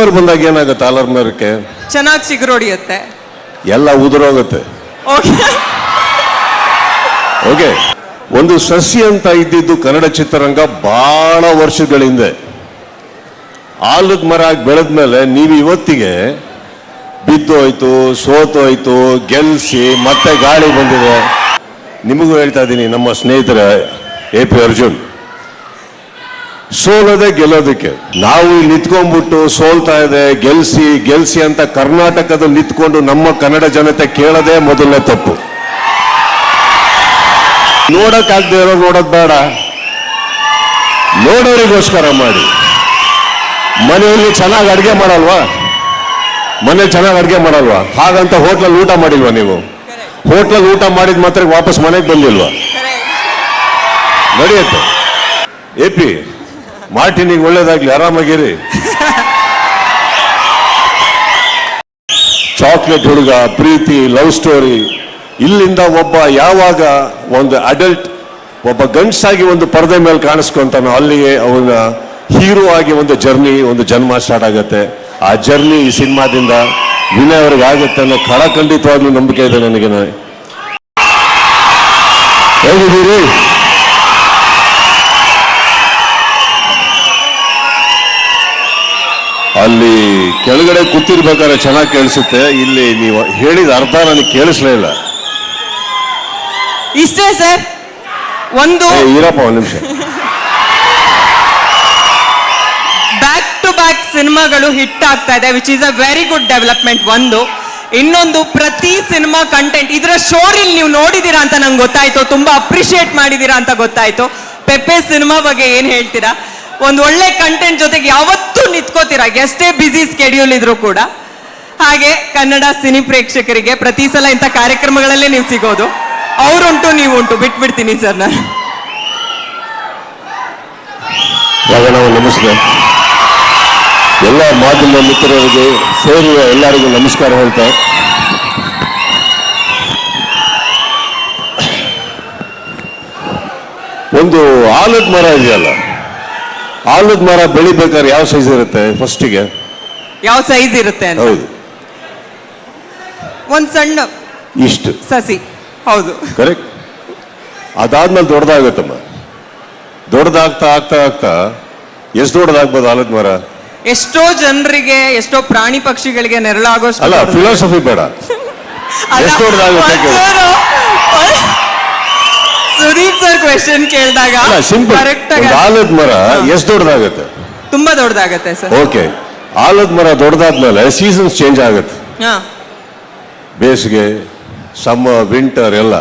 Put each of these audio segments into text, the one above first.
ಅವ್ರು ಬಂದಾಗ ಏನಾಗುತ್ತೆ? ಅಲಾರ್ಮರ್ಕ್ಕೆ ಚೆನ್ನಾಗಿ ಚಿಗುರೊಡಿಯುತ್ತೆ ಎಲ್ಲ ಉದುರೋಗುತ್ತೆ ಓಕೆ ಓಕೆ ಒಂದು ಸಸಿ ಅಂತ ಇದ್ದಿದ್ದು ಕನ್ನಡ ಚಿತ್ರರಂಗ ಬಹಳ ವರ್ಷಗಳ ಹಿಂದೆ. ಆಲದ ಮರ ಆಗಿ ಬೆಳೆದ್ಮೇಲೆ ನೀವು ಇವತ್ತಿಗೆ ಬಿದ್ದೋಯ್ತು ಸೋತೋಯ್ತು ಗೆಲ್ಸಿ ಮತ್ತೆ ಗಾಳಿ ಬಂದಿದೆ. ನಿಮಗೂ ಹೇಳ್ತಾ ಇದ್ದೀನಿ ನಮ್ಮ ಸ್ನೇಹಿತರ ಎ ಪಿ ಅರ್ಜುನ್. ಸೋಲದೆ ಗೆಲ್ಲೋದಕ್ಕೆ. ನಾವು ಇಲ್ಲಿ ನಿಂತ್ಕೊಂಡ್ಬಿಟ್ಟು ಸೋಲ್ತಾ ಇದೆ ಗೆಲ್ಸಿ ಗೆಲ್ಸಿ ಅಂತ ಕರ್ನಾಟಕದಲ್ಲಿ ನಿಂತ್ಕೊಂಡು ನಮ್ಮ ಕನ್ನಡ ಜನತೆ ಕೇಳೋದೇ ಮೊದಲನೇ ತಪ್ಪು. ನೋಡಕ್ಕಾಗದೆ ಇರೋ ನೋಡೋದು ಬೇಡ. ನೋಡೋರಿಗೋಸ್ಕರ ಮಾಡಿ. ಮನೆಯಲ್ಲಿ ಚೆನ್ನಾಗಿ ಅಡುಗೆ ಮಾಡಲ್ವಾ? ಮನೆ ಚೆನ್ನಾಗಿ ಅಡುಗೆ ಮಾಡಲ್ವಾ? ಹಾಗಂತ ಹೋಟ್ಲಲ್ಲಿ ಊಟ ಮಾಡಿಲ್ವಾ ನೀವು? ಹೋಟ್ಲಲ್ಲಿ ಊಟ ಮಾಡಿದ ಮಾತ್ರ ವಾಪಸ್ ಮನೆಗೆ ಬಂದಿಲ್ವಾ? ನಡೆಯುತ್ತೆ. ಎ ಪಿ ಮಾರ್ಟಿನಿಗೆ ಒಳ್ಳೇದಾಗ್ಲಿ, ಆರಾಮಾಗಿರಿ. ಚಾಕ್ಲೇಟ್ ಹುಡುಗ, ಪ್ರೀತಿ, ಲವ್ ಸ್ಟೋರಿ, ಇಲ್ಲಿಂದ ಒಬ್ಬ ಯಾವಾಗ ಒಂದು ಅಡಲ್ಟ್ ಒಬ್ಬ ಗಂಡಸಾಗಿ ಒಂದು ಪರದೆ ಮೇಲೆ ಕಾಣಿಸ್ಕೊಂತಾನೋ ಅಲ್ಲಿಗೆ ಅವನ ಹೀರೋ ಆಗಿ ಒಂದು ಜರ್ನಿ ಒಂದು ಜನ್ಮ ಸ್ಟಾರ್ಟ್ ಆಗುತ್ತೆ. ಆ ಜರ್ನಿ ಈ ಸಿನಿಮಾದಿಂದ ವಿನಯ್ ಅವ್ರಿಗೆ ಆಗುತ್ತೆ ಅನ್ನೋ ಖಡಖಂಡಿತವಾಗ್ಲೂ ನಂಬಿಕೆ ಇದೆ ನನಗೆ. ಹೇಗಿದ್ದೀರಿ ಅಲ್ಲಿ ಕೆಳಗಡೆ ಕೂತಿರ್ಬೇಕಾದ್ರೆ ಚೆನ್ನಾಗಿ ಕೇಳಿಸುತ್ತೆ. ಇಲ್ಲಿ ನೀವು ಹೇಳಿದ ಅರ್ಥ ನನಗೆ ಕೇಳಿಸ್ಲೇ ಇಲ್ಲ. ಇಷ್ಟೇ ಸರ್? ಒಂದು ಏ, ಇರಪ್ಪ ಒಂದು ನಿಮಿಷ. ಬ್ಯಾಕ್ ಟು ಬ್ಯಾಕ್ ಸಿನಿಮಾಗಳು ಹಿಟ್ ಆಗ್ತಾ ಇದೆ which is a very good development ಒಂದು. ಇನ್ನೊಂದು ಪ್ರತಿ ಸಿನಿಮಾ ಕಂಟೆಂಟ್ ಇದರ ಶೋರಿಲ್ ನೀವು ನೋಡಿದೀರಾ ಅಂತ ನಂಗೆ ಗೊತ್ತಾಯ್ತು ತುಂಬಾ ಅಪ್ರಿಷಿಯೇಟ್ ಮಾಡಿದೀರಾ ಅಂತ ಗೊತ್ತಾಯ್ತು. ಪೆಪ್ಪೆ ಸಿನಿಮಾ ಬಗ್ಗೆ ಏನ್ ಹೇಳ್ತೀರಾ? ಒಂದು ಒಳ್ಳೆ ಕಂಟೆಂಟ್ ಜೊತೆಗೆ ಯಾವತ್ತೂ ನಿಂತ್ಕೋತೀರಾ? ಎಷ್ಟೇ ಬ್ಯುಸಿ ಸ್ಕೆಡ್ಯೂಲ್ ಇದ್ರು ಕೂಡ. ಹಾಗೆ ಕನ್ನಡ ಸಿನಿ ಪ್ರೇಕ್ಷಕರಿಗೆ ಪ್ರತಿ ಸಲ ಇಂಥ ಕಾರ್ಯಕ್ರಮಗಳಲ್ಲೇ ನೀವು ಸಿಗೋದು. ಅವರುಂಟು, ನೀವುಂಟು. ಬಿಟ್ಬಿಡ್ತೀನಿ ಸರ್ ನಾನು. ನಮಸ್ಕಾರ ನಾವು ಎಲ್ಲ ಮಾಧ್ಯಮ ಮಿತ್ರರಿಗೆ ಸೇರುವ ಎಲ್ಲರಿಗೂ ನಮಸ್ಕಾರ ಹೇಳ್ತಾ. ಒಂದು ಆಲದ ಮರ ಇದೆಯಲ್ಲ? ಆಲದ ಮರ ಬೆಳಿಬೇಕಾದ್ರೆ ಯಾವ ಸೈಜ್ ಇರುತ್ತೆ ಫಸ್ಟಿಗೆ ಯಾವ ಸೈಜ್ ಇರುತ್ತೆ ಅಂತ? ಹೌದು. ಒಂದ್ ಸಣ್ಣ ಇಷ್ಟು. ಸಸಿ. ಹೌದು. ಕರೆಕ್ಟ್ ಅದಾದ್ಮೇಲೆ ದೊಡ್ಡದಾಗುತ್ತಮ್ಮ. ದೊಡ್ಡದಾಗ್ತಾ ಆಗ್ತಾ ಆಗ್ತಾ ಎಷ್ಟು ದೊಡ್ಡದಾಗ್ಬೋದು ಆಲದ ಮರ? ಎಷ್ಟೋ ಜನರಿಗೆ ಎಷ್ಟೋ ಪ್ರಾಣಿ ಪಕ್ಷಿಗಳಿಗೆ ನೆರಳಾಗೋ ಅಲ್ಲ. ಫಿಲಾಸಫಿ ಬೇಡ. ಎಷ್ಟು ದೊಡ್ಡದಾಗುತ್ತೆ ಕೇಳು. ಒಂಚೂರು- ಸುದೀಪ್ ಸರ್ ಕ್ವೆಶನ್ ಕೇಳಿದಾಗ ಸಿಂಪಲ್ ಕರೆಕ್ಟ್ ಆಲದ ಮರ ಎಷ್ಟು ದೊಡ್ಡದಾಗುತ್ತೆ? ತುಂಬಾ ದೊಡ್ಡದಾಗತ್ತೆ ಸರ್ ಓಕೆ ಆಲದ ಮರ ದೊಡ್ಡದಾದ್ಮೇಲೆ ಸೀಸನ್ಸ್ ಚೇಂಜ್ ಆಗುತ್ತೆ. ಹಾ. ಬೇಸಿಗೆ ಸಮ್ಮರ್ ವಿಂಟರ್ ಎಲ್ಲ.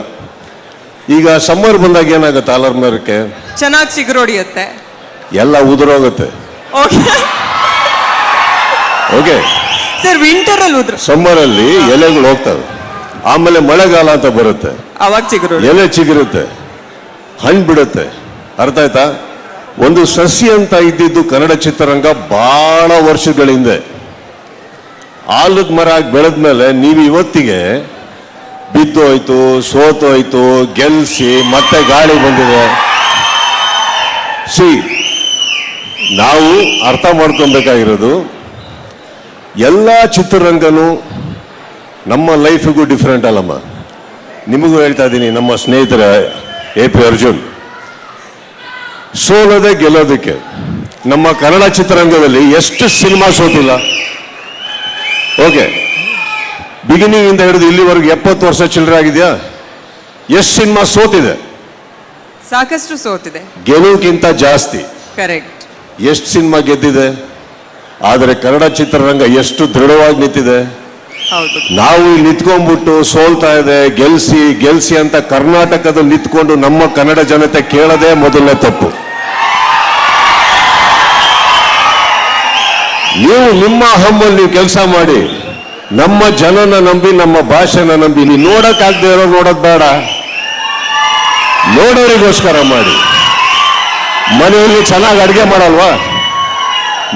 ಈಗ ಸಮ್ಮರ್ ಬಂದಾಗ ಏನಾಗುತ್ತೆ ಆಲದ ಮರಕ್ಕೆ? ಚೆನ್ನಾಗಿ ಚಿಗುರೊಡಿಯುತ್ತೆ ಎಲ್ಲ ಉದುರೋಗುತ್ತೆ ಓಕೆ ಓಕೆ ಸರ್ ವಿಂಟರ್ ಅಲ್ಲಿ ಉದ್ರ ಸಮ್ಮರ್ ಅಲ್ಲಿ ಎಲೆಗಳು ಹೋಗ್ತವೆ. ಆಮೇಲೆ ಮಳೆಗಾಲ ಅಂತ ಬರುತ್ತೆ. ಅವಾಗ ಚಿಗುರು ಎಲೆ ಚಿಗುರುತ್ತೆ. ಹಣ್ಣು ಬಿಡುತ್ತೆ. ಅರ್ಥ ಆಯ್ತಾ? ಒಂದು ಸಸಿ ಅಂತ ಇದ್ದಿದ್ದು ಕನ್ನಡ ಚಿತ್ರರಂಗ ಬಹಳ ವರ್ಷಗಳ ಹಿಂದೆ. ಆಲದ ಮರ ಬೆಳೆದ ಮೇಲೆ ನೀವು ಇವತ್ತಿಗೆ ಬಿದ್ದೋಯ್ತು, ಸೋತೋಯ್ತು, ಗೆಲ್ಸಿ, ಮತ್ತೆ ಗಾಳಿ ಬಂದಿದೆ. ಸಿ, ನಾವು ಅರ್ಥ ಮಾಡ್ಕೊಬೇಕಾಗಿರೋದು, ಎಲ್ಲ ಚಿತ್ರರಂಗನೂ ನಮ್ಮ ಲೈಫಿಗೂ ಡಿಫ್ರೆಂಟ್ ಅಲ್ಲಮ್ಮ. ನಿಮಗೂ ಹೇಳ್ತಾ ಇದ್ದೀನಿ, ನಮ್ಮ ಸ್ನೇಹಿತರ ಎ ಪಿ ಅರ್ಜುನ್ ಸೋಲದೆ ಗೆಲ್ಲೋದಕ್ಕೆ ನಮ್ಮ ಕನ್ನಡ ಚಿತ್ರರಂಗದಲ್ಲಿ ಎಷ್ಟು ಸಿನಿಮಾ ಸೋತಿಲ್ಲ? ಓಕೆ ಬಿಗಿನಿಂಗ್ ಇಂದ ಹಿಡಿದು ಇಲ್ಲಿವರೆಗೆ ಎಪ್ಪತ್ತು ವರ್ಷ ಚಿಲ್ಲರೆ ಆಗಿದೆಯಾ? ಎಷ್ಟು ಸಿನಿಮಾ ಸೋತಿದೆ? ಸಾಕಷ್ಟು ಸೋತಿದೆ. ಗೆಲುವಿಗಿಂತ ಜಾಸ್ತಿ. ಕರೆಕ್ಟ್ ಎಷ್ಟು ಸಿನಿಮಾ ಗೆದ್ದಿದೆ? ಆದರೆ ಕನ್ನಡ ಚಿತ್ರರಂಗ ಎಷ್ಟು ದೃಢವಾಗಿ ನಿಂತಿದೆ? ನಾವು ಇಲ್ಲಿ ನಿಂತ್ಕೊಂಡ್ಬಿಟ್ಟು ಸೋಲ್ತಾ ಇದೆ, ಗೆಲ್ಸಿ ಗೆಲ್ಸಿ ಅಂತ ಕರ್ನಾಟಕದಲ್ಲಿ ನಿಂತ್ಕೊಂಡು ನಮ್ಮ ಕನ್ನಡ ಜನತೆ ಕೇಳದೆ ಮೊದಲನೇ ತಪ್ಪು. ನೀವು ನಿಮ್ಮ ಹಮ್ಮಲ್ಲಿ ನೀವು ಕೆಲಸ ಮಾಡಿ, ನಮ್ಮ ಜನನ ನಂಬಿ, ನಮ್ಮ ಭಾಷೆನ ನಂಬಿ ನೀವು ನೋಡಕ್ಕಾಗದೆ ಇರೋ ನೋಡೋದ್ ಬೇಡ. ನೋಡೋರಿಗೋಸ್ಕರ ಮಾಡಿ. ಮನೆಯಲ್ಲಿ ಚೆನ್ನಾಗಿ ಅಡುಗೆ ಮಾಡಲ್ವಾ?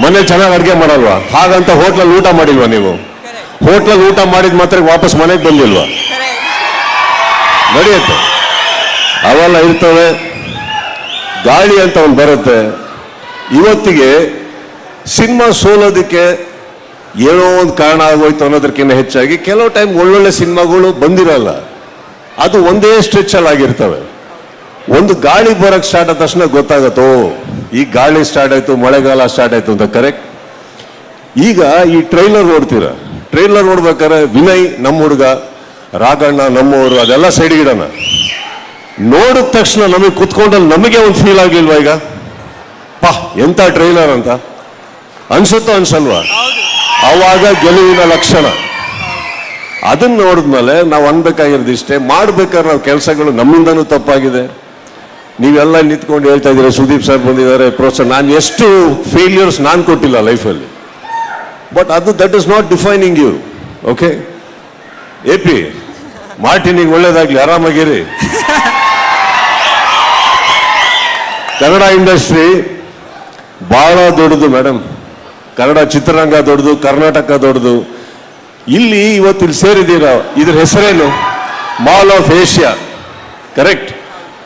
ಮನೆ ಚೆನ್ನಾಗಿ ಅಡುಗೆ ಮಾಡಲ್ವಾ? ಹಾಗಂತ ಹೋಟ್ಲಲ್ಲಿ ಊಟ ಮಾಡಿಲ್ವಾ ನೀವು? ಹೋಟ್ಲಲ್ಲಿ ಊಟ ಮಾಡಿದ ಮಾತ್ರ ವಾಪಸ್ ಮನೆಗೆ ಬಂದಿಲ್ವಾ? ನಡೆಯುತ್ತೆ. ಅವೆಲ್ಲ ಇರ್ತವೆ. ಗಾಳಿ ಅಂತ ಒಂದು ಬರುತ್ತೆ. ಇವತ್ತಿಗೆ ಸಿನಿಮಾ ಸೋಲೋದಕ್ಕೆ ಏನೋ ಒಂದು ಕಾರಣ ಆಗೋಯ್ತು ಅನ್ನೋದಕ್ಕಿಂತ ಹೆಚ್ಚಾಗಿ ಕೆಲವು ಟೈಮ್ ಒಳ್ಳೊಳ್ಳೆ ಸಿನಿಮಾಗಳು ಬಂದಿರಲ್ಲ. ಅದು ಒಂದೇ ಸ್ಟ್ರೆಚ್ಚಲ್ಲಿ ಆಗಿರ್ತವೆ. ಒಂದು ಗಾಳಿ ಬರೋಕ್ಕೆ ಸ್ಟಾರ್ಟ್ ಆದ ತಕ್ಷಣ ಗೊತ್ತಾಗತ್ತೋ, ಈ ಗಾಳಿ ಸ್ಟಾರ್ಟ್ ಆಯಿತು, ಮಳೆಗಾಲ ಸ್ಟಾರ್ಟ್ ಆಯಿತು ಅಂತ ಕರೆಕ್ಟ್ ಈಗ ಈ ಟ್ರೈಲರ್ ನೋಡ್ತೀರ? ಟ್ರೈಲರ್ ನೋಡ್ಬೇಕಾದ್ರೆ ವಿನಯ್ ನಮ್ಮ ಹುಡುಗ ರಾಘಣ್ಣ ನಮ್ಮವರು ಅದೆಲ್ಲ ಸೈಡ್ ಇಡೋಣ ನೋಡಿದ ತಕ್ಷಣ ನಮಗೆ ಕುತ್ಕೊಂಡಲ್ಲಿ ನಮಗೆ ಒಂದು ಫೀಲ್ ಆಗಿಲ್ವಾ ಈಗ? ಪಾ, ಎಂತ ಟ್ರೈಲರ್ ಅಂತ? ಅನ್ಸುತ್ತೋ ಅನ್ಸಲ್ವಾ? ಅವಾಗ ಗೆಲುವಿನ ಲಕ್ಷಣ. ಅದನ್ನ ನೋಡಿದ್ಮೇಲೆ ನಾವು ಅನ್ಬೇಕಾಗಿರೋದು ಇಷ್ಟೇ, ಮಾಡ್ಬೇಕಾದ್ರೆ ನಾವು ಕೆಲಸಗಳು ನಮ್ಮಿಂದನೂ ತಪ್ಪಾಗಿದೆ. ನೀವೆಲ್ಲ ನಿಂತ್ಕೊಂಡು ಹೇಳ್ತಾ ಇದ್ದೀರಾ, ಸುದೀಪ್ ಸರ್ ಬಂದಿದ್ದಾರೆ ಪ್ರೋತ್ಸಾಹ ನಾನು ಎಷ್ಟು ಫೇಲ್ಯೂರ್ಸ್ ನಾನು ಕೊಟ್ಟಿಲ್ಲ ಲೈಫಲ್ಲಿ ಬಟ್ ಅದು that is not defining you okay A P ಮಾರ್ಟಿನಿಗೆ ಒಳ್ಳೇದಾಗ್ಲಿ, ಆರಾಮಾಗಿರಿ. ಕನ್ನಡ ಇಂಡಸ್ಟ್ರಿ ಬಹಳ ದೊಡ್ಡದು ಮೇಡಮ್ ಕನ್ನಡ ಚಿತ್ರರಂಗ ದೊಡ್ಡದು, ಕರ್ನಾಟಕ ದೊಡ್ಡದು. ಇಲ್ಲಿ ಇವತ್ತು ಇಲ್ಲಿ ಸೇರಿದ್ದೀರಾ? ಇದ್ರ ಹೆಸರೇನು? ಮಾಲ್ ಆಫ್ ಏಷ್ಯಾ ಕರೆಕ್ಟ್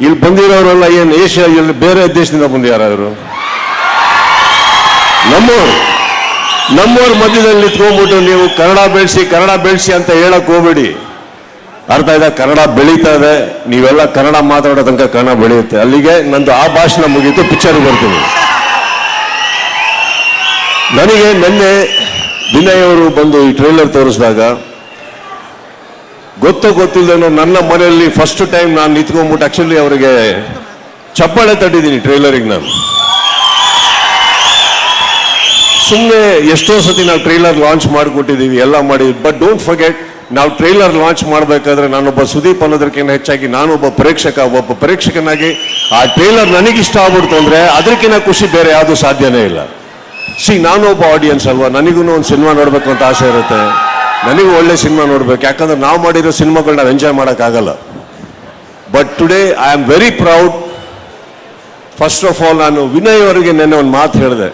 ಇಲ್ಲಿ ಬಂದಿರೋರೆಲ್ಲ ಏನು ಏಷ್ಯಾ ಇಲ್ಲಿ ಬೇರೆ ದೇಶದಿಂದ ಬಂದಿದ್ದಾರೆ ಅವರು ನಮ್ಮವ್ರು ನಮ್ಮವ್ರ ಮಧ್ಯದಲ್ಲಿ ನಿಂತ್ಕೊಂಡ್ಬಿಟ್ಟು ನೀವು ಕನ್ನಡ ಬೆಳೆಸಿ ಕನ್ನಡ ಬೆಳೆಸಿ ಅಂತ ಹೇಳಕ್ ಹೋಗ್ಬೇಡಿ. ಅರ್ಥ ಆಯ್ತಾ? ಕನ್ನಡ ಬೆಳೀತಾ ಇದೆ. ನೀವೆಲ್ಲ ಕನ್ನಡ ಮಾತಾಡೋ ತನಕ ಕನ್ನಡ ಬೆಳೆಯುತ್ತೆ. ಅಲ್ಲಿಗೆ ನಂದು ಆ ಭಾಷಣ ಮುಗೀತು ಪಿಕ್ಚರ್ ಬರ್ತೀನಿ. ನನಗೆ ನಿನ್ನೆ ವಿನಯ್ ಅವರು ಬಂದು ಈ ಟ್ರೈಲರ್ ತೋರಿಸಿದಾಗ, ಗೊತ್ತು ಗೊತ್ತಿಲ್ಲದೇನೋ ನನ್ನ ಮನೆಯಲ್ಲಿ ಫಸ್ಟ್ ಟೈಮ್ ನಾನು ನಿಂತ್ಕೊಂಡ್ಬಿಟ್ಟು ಆಕ್ಚುಲಿ ಅವರಿಗೆ ಚಪ್ಪಾಳೆ ತಟ್ಟಿದ್ದೀನಿ ಟ್ರೈಲರಿಗೆ ನಾನು. ಸುಮ್ಮನೆ ಎಷ್ಟೋ ಸತಿ ನಾವು ಟ್ರೈಲರ್ ಲಾಂಚ್ ಮಾಡಿಕೊಟ್ಟಿದ್ದೀವಿ, ಎಲ್ಲ ಮಾಡಿ ಬಟ್ ಡೋಂಟ್ ಫರ್ಗೆಟ್ ನಾವು ಟ್ರೈಲರ್ ಲಾಂಚ್ ಮಾಡಬೇಕಾದ್ರೆ ನಾನೊಬ್ಬ ಸುದೀಪ್ ಅನ್ನೋದಕ್ಕಿಂತ ಹೆಚ್ಚಾಗಿ ನಾನೊಬ್ಬ ಪ್ರೇಕ್ಷಕ, ಒಬ್ಬ ಪ್ರೇಕ್ಷಕನಾಗಿ ಆ ಟ್ರೈಲರ್ ನನಗಿಷ್ಟ ಆಗ್ಬಿಡ್ತು ಅಂದರೆ ಅದಕ್ಕಿಂತ ಖುಷಿ ಬೇರೆ ಯಾವುದು ಸಾಧ್ಯನೇ ಇಲ್ಲ. ಸಿ ನಾನು ಒಬ್ಬ ಆಡಿಯನ್ಸ್ ಅಲ್ವಾ? ನನಗೂ ಒಂದು ಸಿನಿಮಾ ನೋಡಬೇಕು ಅಂತ ಆಸೆ ಇರುತ್ತೆ. ನನಗೂ ಒಳ್ಳೆ ಸಿನಿಮಾ ನೋಡಬೇಕು. ಯಾಕಂದ್ರೆ ನಾವು ಮಾಡಿರೋ ಸಿನಿಮಾಗಳು ನಾವು ಎಂಜಾಯ್ ಮಾಡೋಕ್ಕಾಗಲ್ಲ. But today I am very proud first of all ನಾನು ವಿನಯ್ ಅವರಿಗೆ ನೆನ್ನೆ ಒಂದು ಮಾತು ಹೇಳಿದೆ.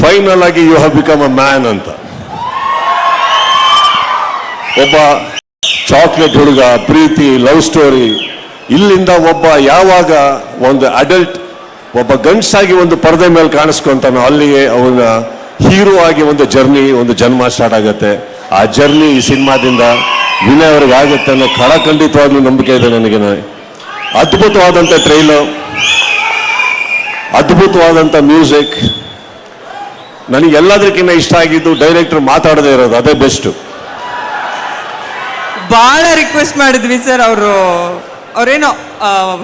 ಫೈನಲ್ ಆಗಿ you have become a man ಅಂತ. ಒಬ್ಬ ಚಾಕ್ಲೇಟ್ ಹುಡುಗ, ಪ್ರೀತಿ ಲವ್ ಸ್ಟೋರಿ ಇಲ್ಲಿಂದ ಒಬ್ಬ ಯಾವಾಗ ಒಂದು ಅಡಲ್ಟ್ ಒಬ್ಬ ಗಂಡಸಾಗಿ ಒಂದು ಪರದೆ ಮೇಲೆ ಕಾಣಿಸ್ಕೊಂತಾನೋ ಅಲ್ಲಿಗೆ ಅವನ ಹೀರೋ ಆಗಿ ಒಂದು ಜರ್ನಿ ಒಂದು ಜನ್ಮ ಸ್ಟಾರ್ಟ್ ಆಗುತ್ತೆ. ಆ ಜರ್ನಿ ಈ ಸಿನಿಮಾದಿಂದ ವಿನಯ್ ಅವ್ರಿಗೆ ಆಗುತ್ತೆ ಅನ್ನೋ ಖಡಖಂಡಿತವಾಗ್ಲೂ ನಂಬಿಕೆ ಇದೆ ನನಗೆ. ಅದ್ಭುತವಾದಂಥ ಟ್ರೈಲರ್ ಅದ್ಭುತವಾದಂಥ ಮ್ಯೂಸಿಕ್ ನನಗೆ ಎಲ್ಲದಕ್ಕಿಂತ ಇಷ್ಟ ಆಗಿದ್ದು ಡೈರೆಕ್ಟರ್ ಮಾತಾಡದೇ ಇರೋದು ಅದೇ ಬೆಸ್ಟ್ ಬಹಳ ರಿಕ್ವೆಸ್ಟ್ ಮಾಡಿದ್ವಿ ಸರ್ ಅವರು. ಅವ್ರೇನೋ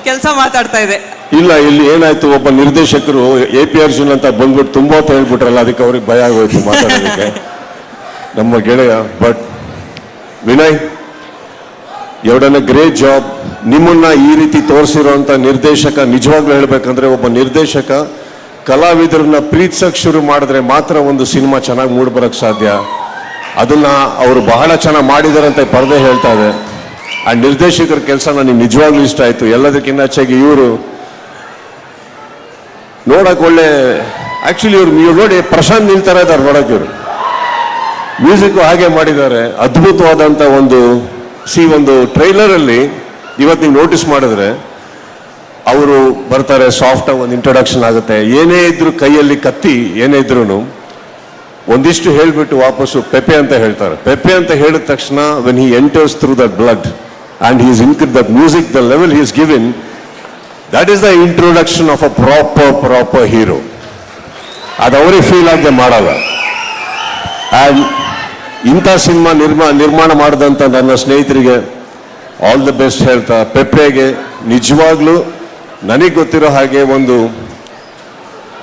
ಕೆಲಸ ಮಾತಾಡ್ತಾ ಇದೆ. ಇಲ್ಲ ಇಲ್ಲಿ ಏನಾಯ್ತು ಒಬ್ಬ ನಿರ್ದೇಶಕರು ಎ ಪಿ ಅರ್ಜುನ್ ಅಂತ ಬಂದ್ಬಿಟ್ಟು ತುಂಬಾ ಹೊತ್ತು ಹೇಳ್ಬಿಟ್ರಲ್ಲ ಅದಕ್ಕೆ ಅವ್ರಿಗೆ ಭಯ ಆಗೋಯ್ತು ಮಾತಾಡೋದಕ್ಕೆ. ನಮ್ಮ ಗೆಳೆಯ ಬಟ್ ವಿನಯ್ ಎರಡನೇ ಗ್ರೇಟ್ ಜಾಬ್ ನಿಮ್ಮನ್ನ ಈ ರೀತಿ ತೋರಿಸಿರುವಂತ ನಿರ್ದೇಶಕ ನಿಜವಾಗ್ಲೂ ಹೇಳ್ಬೇಕಂದ್ರೆ ಒಬ್ಬ ನಿರ್ದೇಶಕ ಕಲಾವಿದರನ್ನ ಪ್ರೀತಿಸಕ್ ಶುರು ಮಾಡಿದ್ರೆ ಮಾತ್ರ ಒಂದು ಸಿನಿಮಾ ಚೆನ್ನಾಗಿ ಮೂಡ್ಬರಕ್ ಸಾಧ್ಯ. ಅದನ್ನ ಅವರು ಬಹಳ ಚೆನ್ನಾಗಿ ಮಾಡಿದ್ದಾರೆ ಅಂತ ಪರದೆ ಹೇಳ್ತಾ ಇದೆ. ಆ ನಿರ್ದೇಶಕರ ಕೆಲಸ ನನಗೆ ನಿಜವಾಗ್ಲೂ ಇಷ್ಟ ಆಯ್ತು. ಎಲ್ಲದಕ್ಕಿಂತ ಹೆಚ್ಚಾಗಿ ಇವರು ನೋಡಕ್ ಒಳ್ಳೆ ಆಕ್ಚುಲಿ ಇವ್ರು ನೀವು ನೋಡಿ ಪ್ರಶಾಂತ್ ನಿಲ್ತಾರೆ ಇದ್ದಾರೆ ನೋಡಕ್ ಇವರು. ಮ್ಯೂಸಿಕ್ ಹಾಗೆ ಮಾಡಿದ್ದಾರೆ. ಅದ್ಭುತವಾದಂತ ಒಂದು ಸಿ ಒಂದು ಟ್ರೈಲರ್ ಅಲ್ಲಿ ಇವತ್ತು ನೀವು ನೋಟಿಸ್ ಮಾಡಿದ್ರೆ ಅವರು ಬರ್ತಾರೆ ಸಾಫ್ಟ್ ಒಂದು ಇಂಟ್ರೊಡಕ್ಷನ್ ಆಗುತ್ತೆ. ಏನೇ ಇದ್ರು ಕೈಯಲ್ಲಿ ಕತ್ತಿ, ಏನೇ ಇದ್ರು ಒಂದಿಷ್ಟು ಹೇಳ್ಬಿಟ್ಟು ವಾಪಸ್ಸು ಪೆಪೆ ಅಂತ ಹೇಳ್ತಾರೆ. ಪೆಪೆ ಅಂತ ಹೇಳಿದ ತಕ್ಷಣ when he enters through that blood and he's incre that music the level he's giving that is the introduction of a proper proper hero ಅದು ಅವ್ರಿಗೆ ಫೀಲ್ ಆಗದೆ ಮಾಡಲ್ಲ. ಆ್ಯಂಡ್ ಇಂಥ ಸಿನಿಮಾ ನಿರ್ಮಾ, ನಿರ್ಮಾಣ ಮಾಡಿದಂಥ ನನ್ನ ಸ್ನೇಹಿತರಿಗೆ ಆಲ್ ದ ಬೆಸ್ಟ್ ಹೇಳ್ತಾ ಪೆಪ್ರೆಗೆ ನಿಜವಾಗ್ಲೂ ನನಗೆ ಗೊತ್ತಿರೋ ಹಾಗೆ ಒಂದು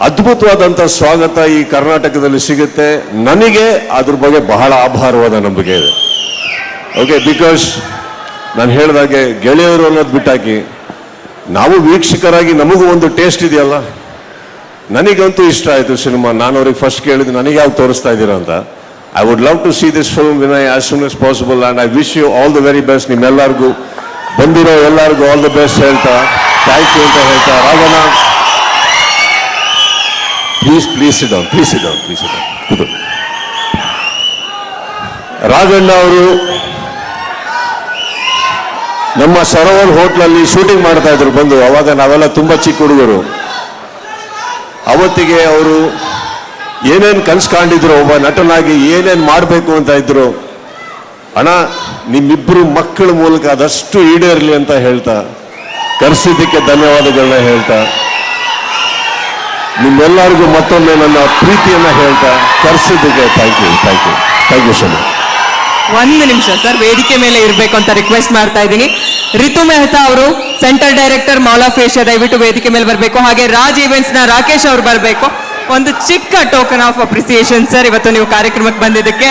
ಅದ್ಭುತವಾದಂಥ ಸ್ವಾಗತ ಈ ಕರ್ನಾಟಕದಲ್ಲಿ ಸಿಗುತ್ತೆ. ನನಗೆ ಅದ್ರ ಬಗ್ಗೆ ಬಹಳ ಆಭಾರವಾದ ನಂಬಿಕೆ ಇದೆ. ಓಕೆ ಬಿಕಾಸ್ ನಾನು ಹೇಳಿದಾಗೆ ಗೆಳೆಯರು ಅನ್ನೋದು ಬಿಟ್ಟಾಕಿ, ನಾವು ವೀಕ್ಷಕರಾಗಿ ನಮಗೂ ಒಂದು ಟೇಸ್ಟ್ ಇದೆಯಲ್ಲ? ನನಗಂತೂ ಇಷ್ಟ ಆಯಿತು ಸಿನಿಮಾ. ನಾನು ಅವ್ರಿಗೆ ಫಸ್ಟ್ ಕೇಳಿದ್ದು, ನನಗೆ ಯಾವ್ದು ತೋರಿಸ್ತಾ ಇದ್ದೀರಾ ಅಂತ? I would love to see this film Vinay as soon as possible and I wish you all the very best ನಿಮ್ಮೆಲ್ಲರಿಗೂ. ಬಂದಿರೋ ಎಲ್ಲರಿಗೂ ಆಲ್ ದ ಬೆಸ್ಟ್ ಹೇಳ್ತಾ ಥ್ಯಾಂಕ್ ಯು ಅಂತ ಹೇಳ್ತಾ ರಾಘನ ಪ್ಲೀಸ್ ಪ್ಲೀಸ್ ಇಡೌನ್ ಪ್ಲೀಸ್ ಇಡೌನ್ ಪ್ಲೀಸ್ ಇಡೌನ್ ರಾಘಣ್ಣ ಅವರು ನಮ್ಮ ಸರೋವರ್ ಹೋಟ್ಲಲ್ಲಿ ಶೂಟಿಂಗ್ ಮಾಡ್ತಾ ಇದ್ರು ಬಂದು, ಅವಾಗ ನಾವೆಲ್ಲ ತುಂಬಾ ಚಿಕ್ಕ ಹುಡುಗರು. ಅವತ್ತಿಗೆ ಅವರು ಏನೇನು ಕನ್ಸ್ಕೊಂಡಿದ್ರು ಒಬ್ಬ ನಟನಾಗಿ ಏನೇನು ಮಾಡಬೇಕು ಅಂತ ಇದ್ರು ಅಣ್ಣ ನಿಮ್ಮಿಬ್ಬರು ಮಕ್ಕಳ ಮೂಲಕ ಅದಷ್ಟು ಈಡೇರಲಿ ಅಂತ ಹೇಳ್ತಾ, ಕರೆಸಿದ್ದಕ್ಕೆ ಧನ್ಯವಾದಗಳನ್ನ ಹೇಳ್ತಾ, ನಿಮ್ಮೆಲ್ಲರಿಗೂ ಮತ್ತೊಮ್ಮೆ ನನ್ನ ಪ್ರೀತಿಯನ್ನ ಹೇಳ್ತಾ, ಕರೆಸಿದ್ದಕ್ಕೆ thank you thank you thank you so much ಒಂದು ನಿಮಿಷ ಸರ್, ವೇದಿಕೆ ಮೇಲೆ ಇರಬೇಕು ಅಂತ ರಿಕ್ವೆಸ್ಟ್ ಮಾಡ್ತಾ ಇದ್ದೀನಿ. ರಿತು ಮೆಹ್ತಾ ಅವರು centre director Mall of Asia, ದಯವಿಟ್ಟು ವೇದಿಕೆ ಮೇಲೆ ಬರಬೇಕು. ಹಾಗೆ ರಾಜ್ ಈವೆಂಟ್ಸ್ನ ರಾಕೇಶ್ ಅವರು ಬರಬೇಕು. ಒಂದು ಚಿಕ್ಕ ಟೋಕನ್ ಆಫ್ ಅಪ್ರಿಸಿಯೇಷನ್ ಸರ್, ಇವತ್ತು ನೀವು ಕಾರ್ಯಕ್ರಮಕ್ಕೆ ಬಂದಿದ್ದಕ್ಕೆ.